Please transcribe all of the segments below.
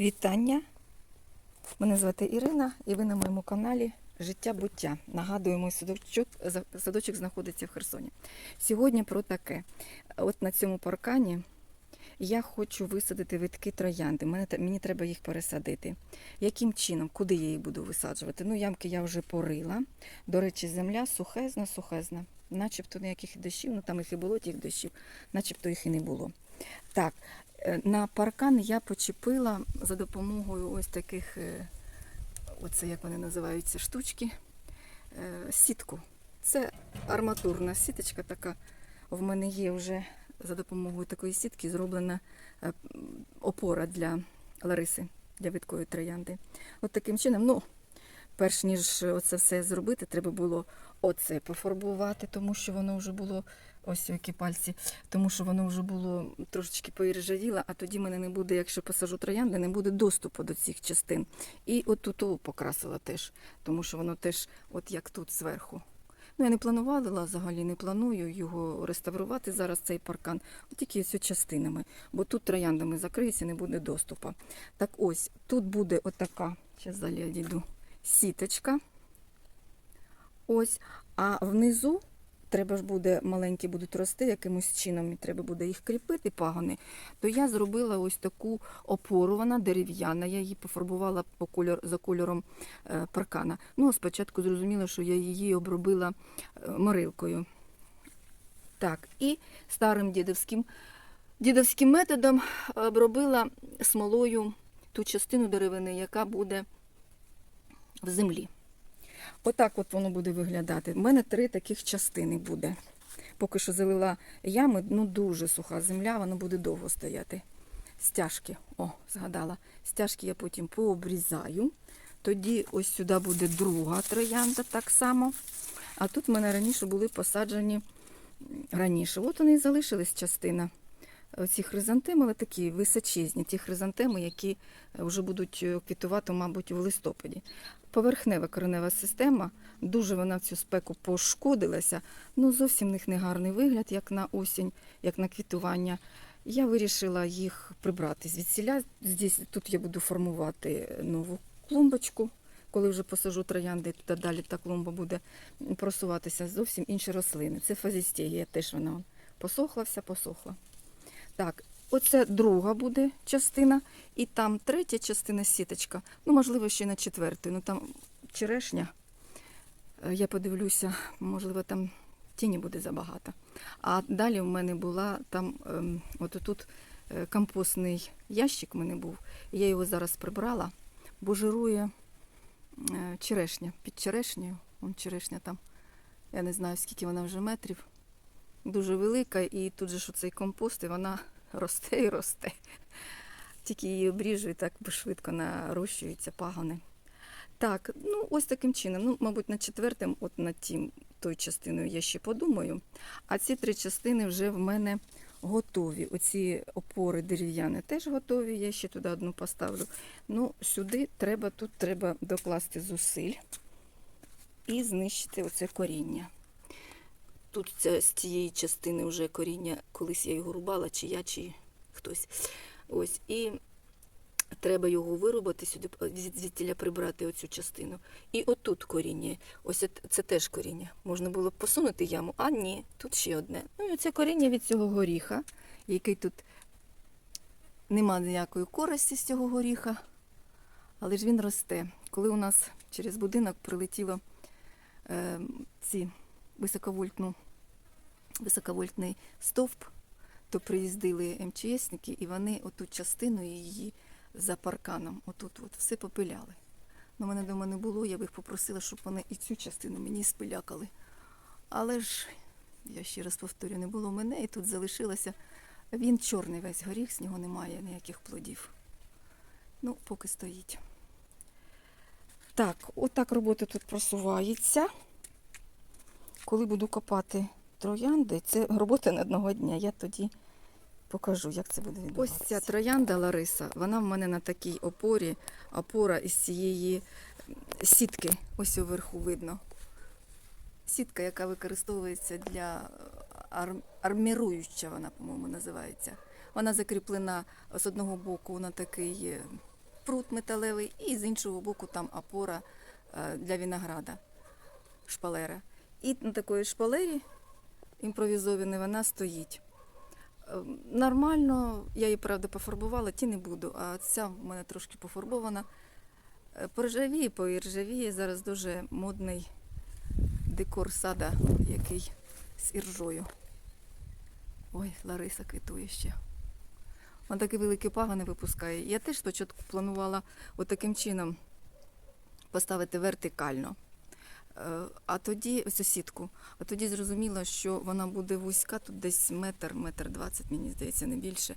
Вітання! Мене звати Ірина і ви на моєму каналі Життя буття. Нагадую, мій садочок, садочок знаходиться в Херсоні. Сьогодні про таке. От на цьому паркані я хочу висадити витки троянди. Мене, те- мені треба їх пересадити. Яким чином, куди я їх буду висаджувати? Ну, ямки я вже порила. До речі, земля сухезна, сухезна. Начебто ніяких дощів, ну там їх і було тих дощів, начебто їх і не було. Так, На паркан я почепила за допомогою ось таких, е, оце як вони називаються, штучки, е, сітку. Це арматурна сіточка така. В мене є вже за допомогою такої сітки зроблена е, опора для Лариси, для видкої троянди. От таким чином, ну, перш ніж оце все зробити, треба було оце пофарбувати, тому що воно вже було ось які пальці, тому що воно вже було трошечки поіржавіло, а тоді мене не буде, якщо посажу троянди, не буде доступу до цих частин. І от тут покрасила теж, тому що воно теж, от як тут зверху. Ну, я не планувала взагалі, не планую його реставрувати зараз, цей паркан, тільки ось частинами, бо тут трояндами закриється, не буде доступу. Так ось, тут буде отака, зараз далі я дійду, сіточка. Ось, а внизу треба ж буде, маленькі будуть рости якимось чином, і треба буде їх кріпити, пагони, то я зробила ось таку опору, вона дерев'яна, я її пофарбувала по кольор, за кольором е, паркана. Ну, спочатку зрозуміла, що я її обробила е, морилкою. Так, і старим дідовським, дідовським методом обробила смолою ту частину деревини, яка буде в землі. Отак от воно буде виглядати. У мене три таких частини буде. Поки що залила ями, ну дуже суха земля, воно буде довго стояти. Стяжки, о, згадала. Стяжки я потім пообрізаю. Тоді ось сюди буде друга троянда так само. А тут в мене раніше були посаджені раніше. От вони і залишились частина. Ці хризантеми, але такі височезні, ті хризантеми, які е, вже будуть е, квітувати, мабуть, у листопаді. Поверхнева коренева система, дуже вона в цю спеку пошкодилася. Ну, зовсім в них не гарний вигляд, як на осінь, як на квітування. Я вирішила їх прибрати звідсіля. Здесь, тут я буду формувати нову клумбочку. Коли вже посажу троянди, то далі та клумба буде просуватися зовсім інші рослини. Це фазістегія, теж вона он посохла, вся посохла. Так, оце друга буде частина, і там третя частина сіточка. Ну, можливо, ще й на четверту. Ну там черешня. Е, Я подивлюся, можливо, там тіні буде забагато. А далі в мене була там, ем, от тут е, компостний ящик в мене був. Я його зараз прибрала, бо жирує е, черешня. Під черешнею, вон черешня там, я не знаю, скільки вона вже метрів дуже велика, і тут же ж оцей компост, і вона росте і росте. Тільки її обріжу і так швидко нарощуються пагони. Так, ну ось таким чином. Ну, мабуть, на четвертим, от над тим, тою частиною я ще подумаю. А ці три частини вже в мене готові. Оці опори дерев'яні теж готові. Я ще туди одну поставлю. Ну, сюди треба, тут треба докласти зусиль і знищити оце коріння. Тут ця, з цієї частини вже коріння, колись я його рубала, чи я, чи хтось. Ось. І треба його вирубати сюди, звідтіля прибрати оцю частину. І отут коріння. Ось це теж коріння. Можна було б посунути яму, а ні, тут ще одне. Ну і оце коріння від цього горіха, який тут нема ніякої користі з цього горіха, але ж він росте. Коли у нас через будинок прилетіло е, ці високовольтну, високовольтний стовп, то приїздили МЧСники, і вони оту частину її за парканом, отут от все попиляли. Ну, мене дома не було, я б їх попросила, щоб вони і цю частину мені спилякали. Але ж, я ще раз повторю, не було мене, і тут залишилося. Він чорний весь горіх, з нього немає ніяких плодів. Ну, поки стоїть. Так, отак робота тут просувається коли буду копати троянди, це робота не одного дня. Я тоді покажу, як це буде відбуватися. Ось ця троянда Лариса, вона в мене на такій опорі, опора із цієї сітки, ось уверху видно. Сітка, яка використовується для ар... арміруюча, вона, по-моєму, називається. Вона закріплена з одного боку на такий е, прут металевий, і з іншого боку там опора е, для винограда, шпалера. І на такої шпалері імпровізованій вона стоїть. Е, Нормально, я її, правда, пофарбувала, ті не буду, а ця в мене трошки пофарбована. Е, Поржавіє, поіржавіє. Зараз дуже модний декор сада, який з іржою. Ой, Лариса квітує ще. Вона такі великі пагони випускає. Я теж спочатку планувала отаким чином поставити вертикально. А тоді ось сітку. А тоді зрозуміла, що вона буде вузька, тут десь метр, метр двадцять, мені здається, не більше.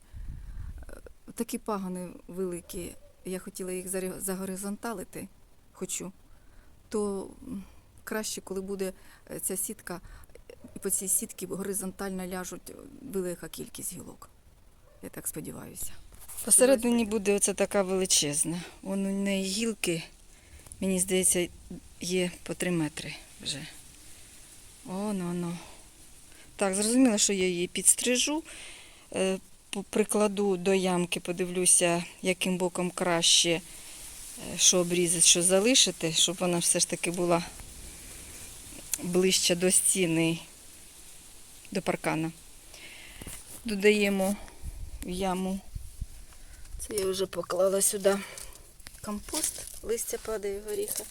Е, Такі пагони великі. Я хотіла їх загоризонталити, хочу. То краще, коли буде е, ця сітка, і по цій сітці горизонтально ляжуть е, велика кількість гілок. Я так сподіваюся. Посередині буде оця така величезна. Вон у неї гілки, мені здається, є по 3 метри вже. Оно, воно. Так, зрозуміло, що я її підстрижу. Е, Прикладу до ямки, подивлюся, яким боком краще, е, що обрізати, що залишити, щоб вона все ж таки була ближче до стіни, до паркана. Додаємо в яму. Це я вже поклала сюди компост, листя падає горіха,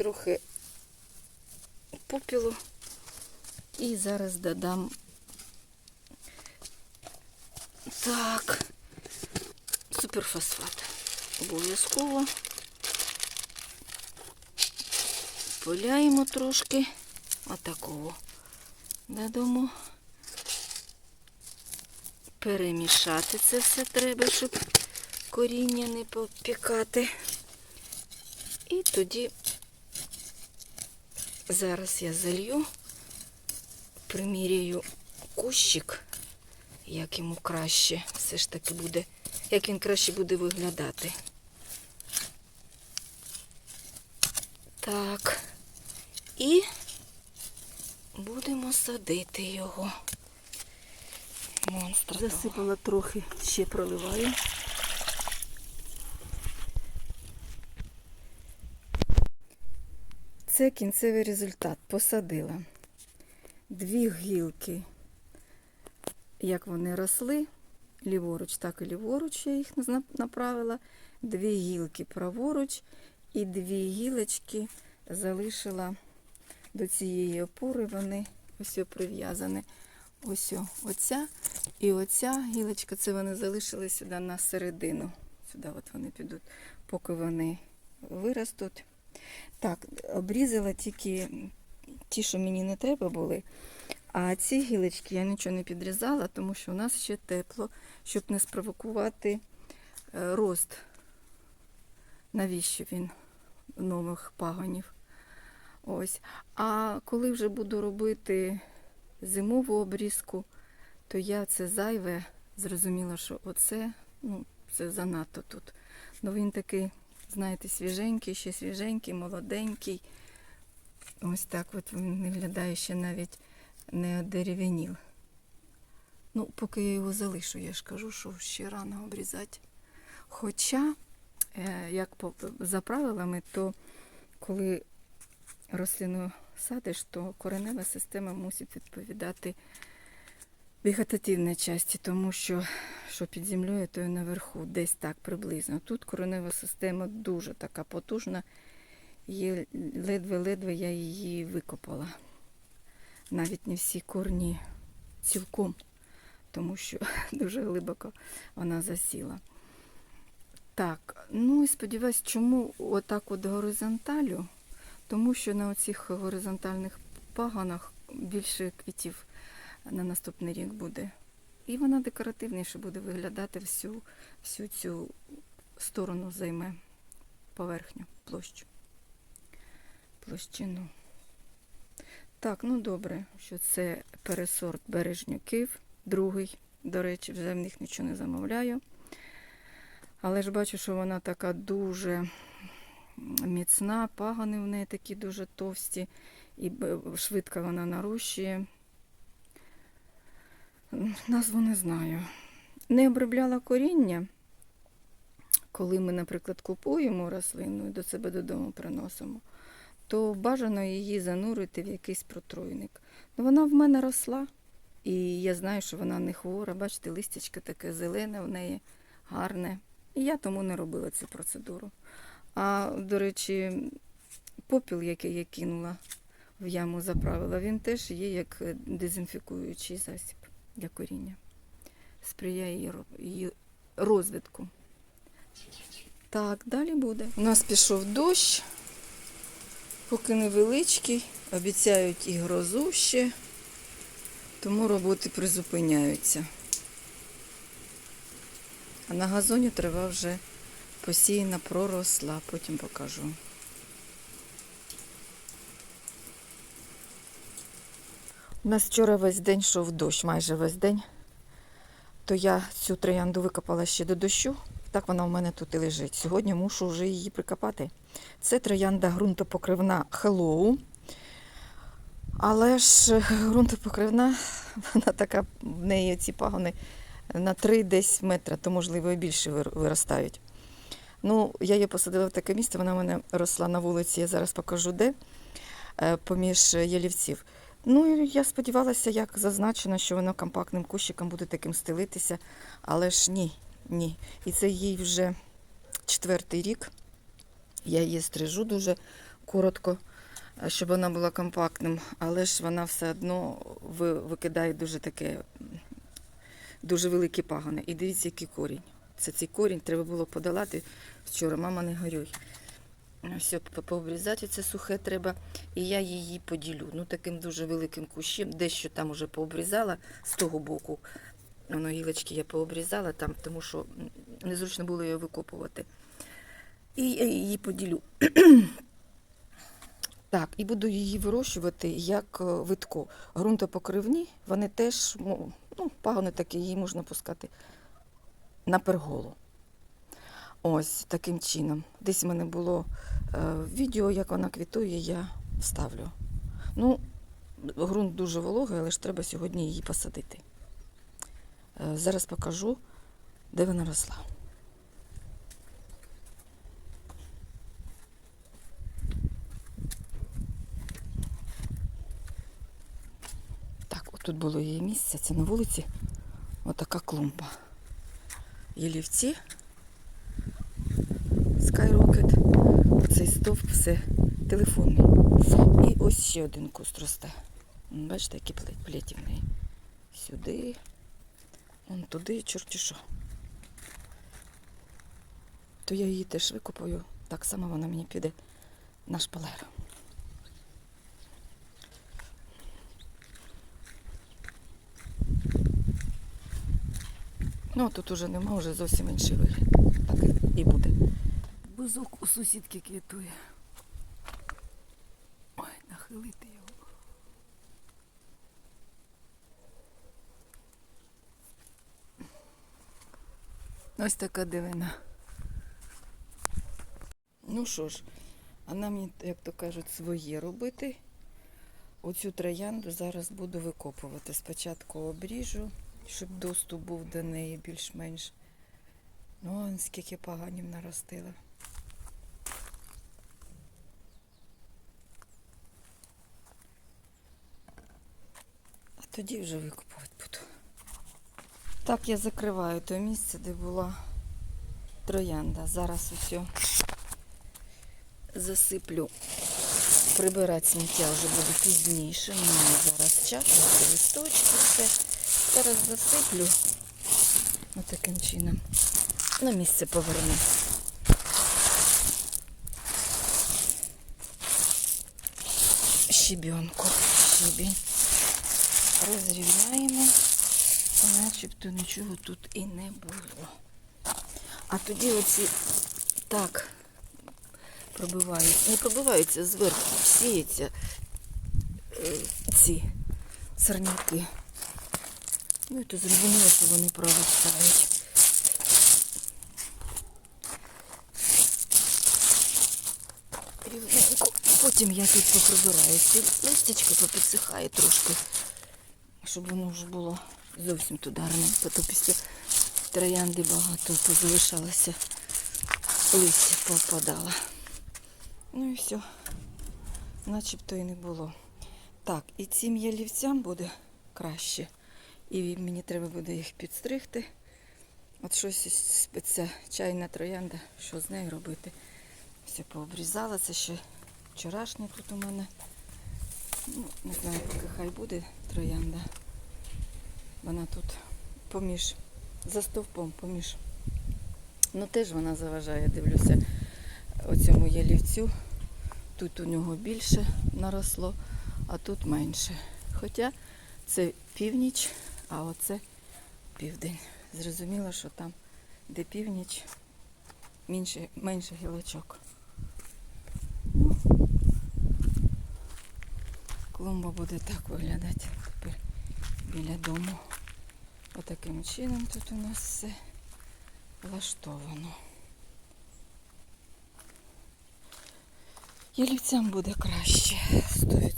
трохи попілу. І зараз додам так, суперфосфат. Обов'язково поляємо трошки отакого. Додамо. Перемішати це все треба, щоб коріння не попікати. І тоді зараз я залью, приміряю кущик, як йому краще все ж таки буде, як він краще буде виглядати. Так. І будемо садити його. Монстра. того. Засипала трохи, ще проливаю. Це кінцевий результат. Посадила дві гілки, як вони росли, ліворуч, так і ліворуч я їх направила. Дві гілки праворуч і дві гілочки залишила до цієї опори. Вони ось прив'язані. Ось оця і оця гілочка, це вони залишили сюди на середину. Сюди от вони підуть, поки вони виростуть. Так, обрізала тільки ті, що мені не треба були. А ці гілочки я нічого не підрізала, тому що у нас ще тепло, щоб не спровокувати е, рост. Навіщо він нових пагонів? Ось. А коли вже буду робити зимову обрізку, то я це зайве зрозуміла, що оце ну, це занадто тут. Ну він такий, знаєте, свіженький, ще свіженький, молоденький. Ось так от він виглядає ще навіть не одерев'янів. Ну, поки я його залишу, я ж кажу, що ще рано обрізати. Хоча, е, як за правилами, то коли рослину садиш, то коренева система мусить відповідати вегетативній часті, тому що що під землею, то і наверху, десь так приблизно. Тут коренева система дуже така потужна, і ледве-ледве я її викопала. Навіть не всі корні цілком, тому що дуже глибоко вона засіла. Так, ну і сподіваюсь, чому отак от горизонталю? Тому що на оцих горизонтальних пагонах більше квітів на наступний рік буде. І вона декоративніше буде виглядати всю, всю цю сторону займе поверхню, площу. Площину. Так, ну добре, що це пересорт бережнюків, другий, до речі, вже в них нічого не замовляю. Але ж бачу, що вона така дуже міцна, пагони в неї такі дуже товсті, і швидко вона нарощує. Назву не знаю. Не обробляла коріння. коли ми, наприклад, купуємо рослину і до себе додому приносимо, то бажано її занурити в якийсь протруйник. Ну, вона в мене росла, і я знаю, що вона не хвора. Бачите, листячко таке зелене в неї, гарне. І я тому не робила цю процедуру. А, до речі, попіл, який я кинула в яму заправила, він теж є як дезінфікуючий засіб для коріння. Сприяє її розвитку. Так, далі буде. У нас пішов дощ, поки невеличкий, обіцяють і грозу ще, тому роботи призупиняються. А на газоні трава вже посіяна, проросла, потім покажу. У нас вчора весь день йшов дощ, майже весь день. То я цю троянду викопала ще до дощу. Так вона у мене тут і лежить. Сьогодні мушу вже її прикопати. Це троянда ґрунтопокривна Hello. Але ж е, ґрунтопокривна, вона така, в неї ці пагони на 3 десь метра, то можливо і більше виростають. Ну, я її посадила в таке місце, вона в мене росла на вулиці, я зараз покажу де, е, поміж ялівців. Ну, я сподівалася, як зазначено, що воно компактним кущиком буде таким стелитися, але ж ні, ні. І це їй вже четвертий рік. Я її стрижу дуже коротко, щоб вона була компактним, але ж вона все одно викидає дуже таке, дуже великі пагони. І дивіться, який корінь. Це цей корінь треба було подолати вчора. Мама, не горюй. Все, пообрізати це сухе треба. І я її поділю. Ну, таким дуже великим кущем. Дещо там уже пообрізала з того боку. Воно гілочки я пообрізала там, тому що незручно було її викопувати. І я її поділю. Так, і буду її вирощувати як е, витко. Грунтопокривні, вони теж, ну, ну, пагони такі, її можна пускати на перголу. Ось таким чином. Десь в мене було е, відео, як вона квітує, я вставлю. Ну, ґрунт дуже вологий, але ж треба сьогодні її посадити. Е, зараз покажу, де вона росла. Так, отут було її місце, це на вулиці. Отака клумба. Ялівці. Skyrocket. Оцей стовп все телефонний. І ось ще один куст росте. Бачите, які пле- плеті в неї. Сюди, вон туди, чорті що. То я її теж викопаю. Так само вона мені піде на шпалер. Ну, тут уже нема, вже зовсім інший вигляд. Так і буде. Бузок у сусідки квітує. Ой, нахилити його. Ось така дивина. Ну що ж, а нам, як то кажуть, своє робити. Оцю троянду зараз буду викопувати. Спочатку обріжу, щоб доступ був до неї більш-менш. Ну, скільки поганів наростила. Тоді вже викопувати буду. Так я закриваю те місце, де була троянда. Зараз усе засиплю. Прибирати сміття вже буде пізніше. Немає зараз часу, це листочки, все. Зараз засиплю отаким чином. На місце поверну. Щебенку. Щебінь. Розрівняємо начебто нічого тут і не було. А тоді оці так пробиваються, не пробиваються зверху, сіються е, ці сорняки. Ну і то зрозуміло, що вони проростають. Потім я тут поприбираю ці листячки, попідсихає трошки щоб воно вже було зовсім туди гарненько, то після троянди багато позалишалося листя попадало. Ну і все. Начебто і не було. Так, і цим ялівцям буде краще. І мені треба буде їх підстригти. От щось ця чайна троянда, що з нею робити. Все пообрізала, це ще вчорашнє тут у мене. Ну, не знаю, поки хай буде троянда. Вона тут поміж, за стовпом поміж. Ну теж вона заважає, дивлюся, оцьому ялівцю. Тут у нього більше наросло, а тут менше. Хоча це північ, а оце південь. Зрозуміло, що там, де північ, менше, менше гілочок. Ну, клумба буде так виглядати тепер біля дому. Отаким чином тут у нас все влаштовано. Ялівцям буде краще. 100%.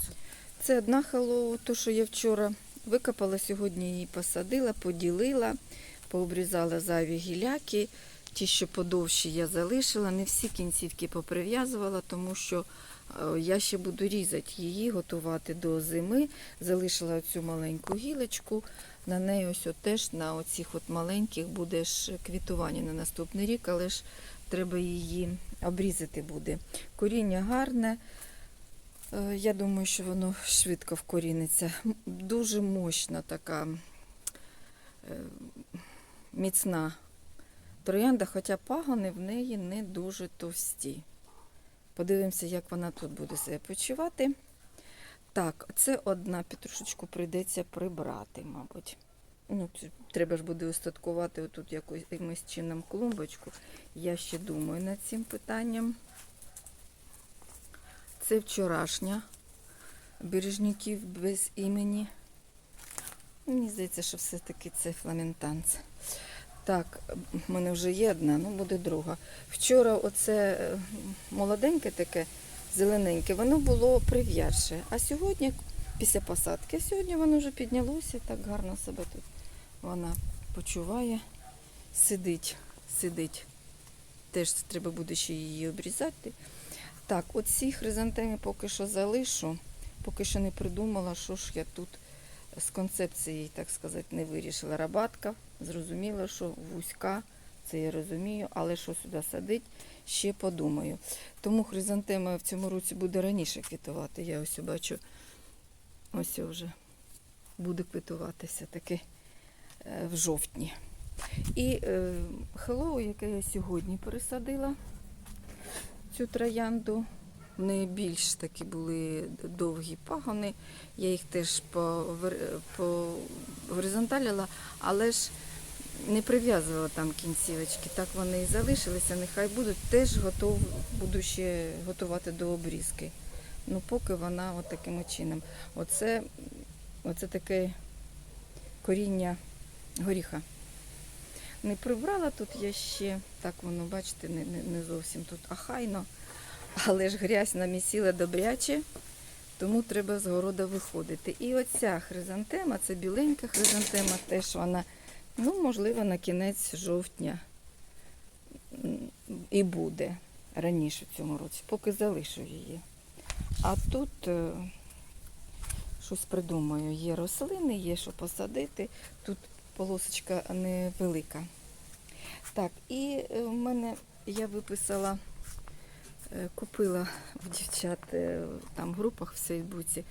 Це одна халоу, то, що я вчора викопала, сьогодні її посадила, поділила, пообрізала зайві гіляки. Ті, що подовші, я залишила. Не всі кінцівки поприв'язувала, тому що е, я ще буду різати її, готувати до зими. Залишила оцю маленьку гілочку. На неї ось от теж на оцих от маленьких буде ж квітування на наступний рік, але ж треба її обрізати буде. Коріння гарне. Е, Я думаю, що воно швидко вкоріниться. Дуже мощна така е, міцна троянда, хоча пагони в неї не дуже товсті. Подивимося, як вона тут буде себе почувати. Так, це одна петрушечку прийдеться прибрати, мабуть. Ну, треба ж буде устаткувати отут якимось чином клумбочку. Я ще думаю над цим питанням. Це вчорашня бережників без імені. Мені здається, що все-таки це фламентанц. Так, в мене вже є одна, ну буде друга. Вчора оце е, молоденьке таке, зелененьке, воно було прив'ярше. А сьогодні, після посадки, сьогодні воно вже піднялося, так гарно себе тут вона почуває, сидить, сидить. Теж треба буде ще її обрізати. Так, оці хризантеми поки що залишу, поки що не придумала, що ж я тут з концепцією, так сказати, не вирішила. Рабатка, зрозуміло, що вузька, це я розумію, але що сюди садить, ще подумаю. Тому хризантема в цьому році буде раніше квітувати. Я ось бачу, ось вже буде квітуватися таки е, в жовтні. І е, хеллоу, яке я сьогодні пересадила, цю троянду. В неї більш такі були довгі пагони. Я їх теж погоризонталила, але ж не прив'язувала там кінцівочки. Так вони і залишилися, нехай будуть. Теж готов, буду ще готувати до обрізки. Ну, поки вона от таким чином. Оце, оце таке коріння горіха. Не прибрала тут я ще, так воно, бачите, не, не, не зовсім тут ахайно. Але ж грязь намісіла добряче, тому треба з города виходити. І оця хризантема, це біленька хризантема, теж вона, ну, можливо, на кінець жовтня і буде раніше в цьому році, поки залишу її. А тут е, щось придумаю. Є рослини, є що посадити. Тут полосочка невелика. Так, і е, в мене я виписала. Е, Купила в дівчат е, там в групах в Фейсбуці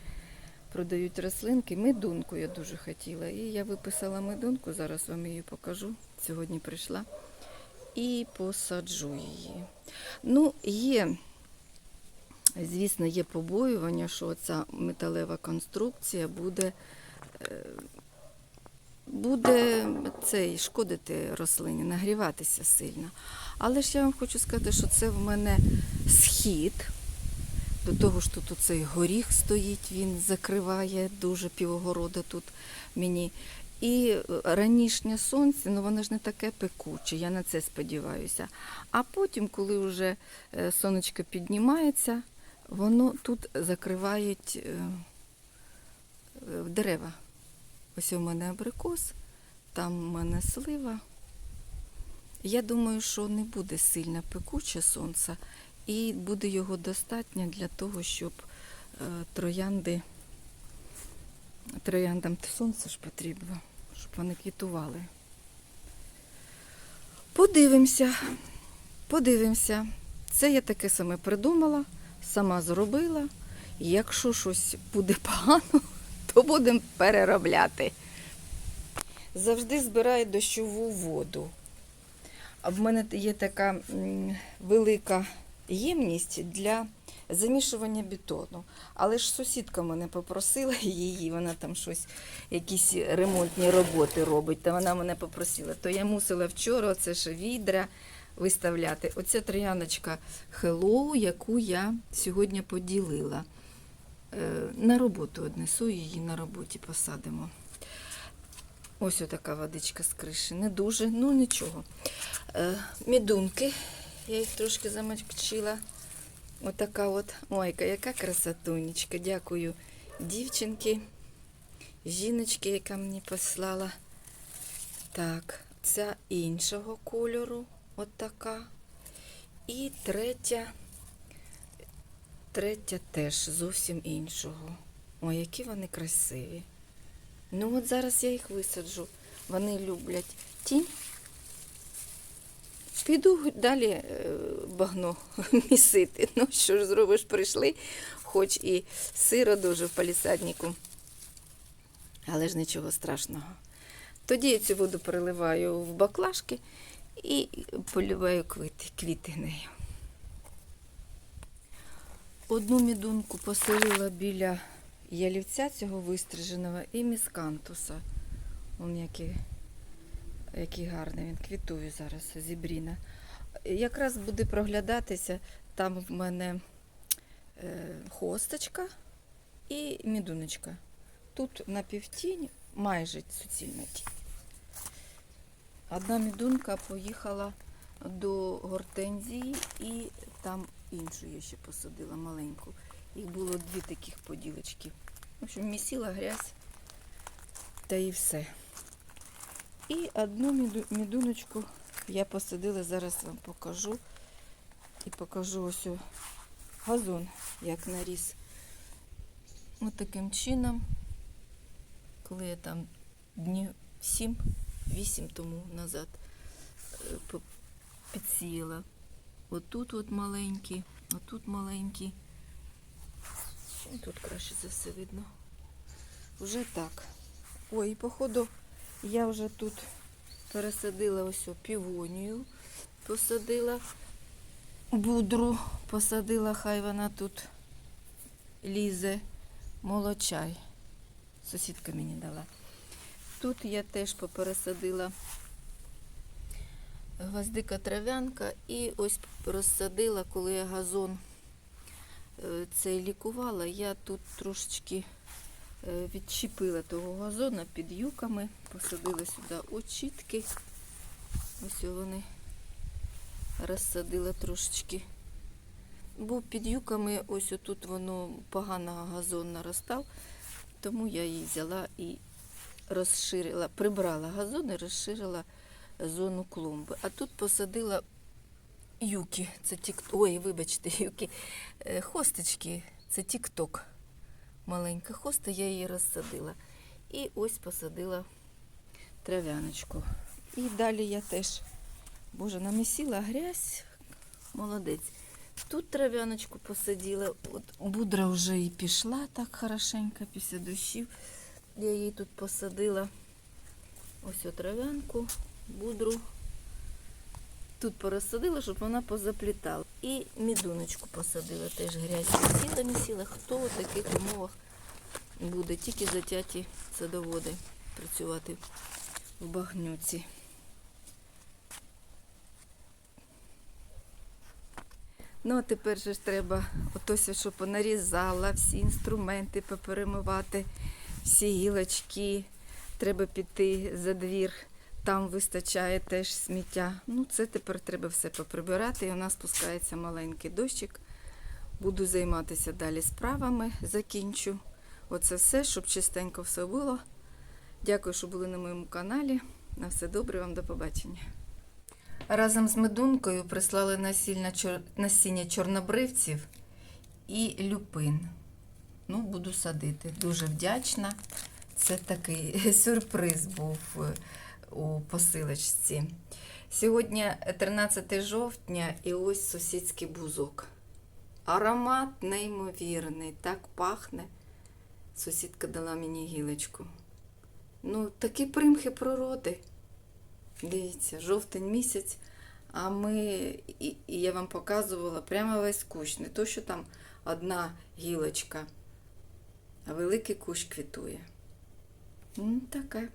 продають рослинки. Медунку я дуже хотіла. І я виписала медунку, зараз вам її покажу. Сьогодні прийшла. І посаджу її. Ну, є, звісно, є побоювання, що ця металева конструкція буде, е, буде цей, шкодити рослині, нагріватися сильно. Але ж я вам хочу сказати, що це в мене схід. До того ж тут оцей горіх стоїть, він закриває дуже півогорода тут мені. І ранішнє сонце, ну воно ж не таке пекуче, я на це сподіваюся. А потім, коли вже е, сонечко піднімається, воно тут закривають е, е, дерева. Ось у мене абрикос, там у мене слива. Я думаю, що не буде сильно пекуче сонце, і буде його достатньо для того, щоб е, троянди, трояндам сонце ж потрібно, щоб вони квітували. Подивимося, подивимося. Це я таке саме придумала, сама зробила. Якщо щось буде погано, то будемо переробляти. Завжди збираю дощову воду. А в мене є така велика ємність для замішування бетону. Але ж сусідка мене попросила її, вона там щось, якісь ремонтні роботи робить, та вона мене попросила. То я мусила вчора це ж відра виставляти. Оця трояночка Hello, яку я сьогодні поділила. Е, На роботу однесу її на роботі посадимо. Ось отака водичка з криші. Не дуже, ну нічого. Е, мідунки. Я їх трошки замочила. Отака от. Ойка, яка красотунечка. Дякую дівчинки, жіночки, яка мені послала. Так, ця іншого кольору. Отака. І третя. Третя теж зовсім іншого. Ой, які вони красиві. Ну от зараз я їх висаджу. Вони люблять тінь. Піду далі е, багно місити. Ну, що ж зробиш, прийшли, хоч і сиро дуже в палісаднику. Але ж нічого страшного. Тоді я цю воду переливаю в баклажки і поливаю квіти, квіти нею. Одну мідунку поселила біля ялівця цього вистриженого і міскантуса. Он який, який гарний він квітує зараз, зібріна. Якраз буде проглядатися, там в мене е, хосточка і мідуночка. Тут на півтінь, майже суцільна тінь. Одна мідунка поїхала до гортензії і там іншу я ще посадила маленьку. Їх було дві таких поділочки. В общем, місіла грязь та і все. І одну міду- мідуночку я посадила, зараз вам покажу. І покажу ось газон, як наріс. Ось таким чином, коли я там днів 7-8 тому назад е, підсіяла. Отут от маленький, отут маленький. І Тут краще за все видно. Вже так. Ой, походу я вже тут пересадила ось півонію, посадила будру, посадила, хай вона тут лізе молочай. Сусідка мені дала. Тут я теж попересадила гвоздика трав'янка і ось розсадила, коли я газон е, цей лікувала, я тут трошечки е, відчепила того газона під юками, посадила сюди очітки. Ось вони розсадила трошечки. Бо під юками ось отут воно погано газон наростав, тому я її взяла і розширила, прибрала газон і розширила зону клумби. А тут посадила юки. Це тік... Ой, вибачте, юки. Е, Хосточки, це тік-ток. Маленька хоста, я її розсадила. І ось посадила трав'яночку. І далі я теж, боже, намісила грязь. Молодець. Тут трав'яночку посадила. От будра вже і пішла так хорошенько після дощів. Я її тут посадила. Ось трав'янку, будру. Тут порозсадила, щоб вона позаплітала. І мідуночку посадила, теж грязь місіла, місіла. Хто в таких умовах буде? Тільки затяті садоводи працювати в багнюці. Ну, а тепер же ж треба отось, що понарізала, всі інструменти поперемивати, всі гілочки. Треба піти за двір, там вистачає теж сміття. Ну, це тепер треба все поприбирати. І у нас спускається маленький дощик. Буду займатися далі справами, закінчу. Оце все, щоб чистенько все було. Дякую, що були на моєму каналі. На все добре, вам до побачення. Разом з медункою прислали насіння, чор... насіння чорнобривців і люпин. Ну, буду садити. Дуже вдячна. Це такий сюрприз був е, у посилочці. Сьогодні 13 жовтня і ось сусідський бузок. Аромат неймовірний, так пахне. Сусідка дала мені гілочку. Ну, такі примхи природи. Дивіться, жовтень місяць, а ми, і, і я вам показувала прямо весь кущ. Не то, що там одна гілочка, а великий кущ квітує. Ну, таке.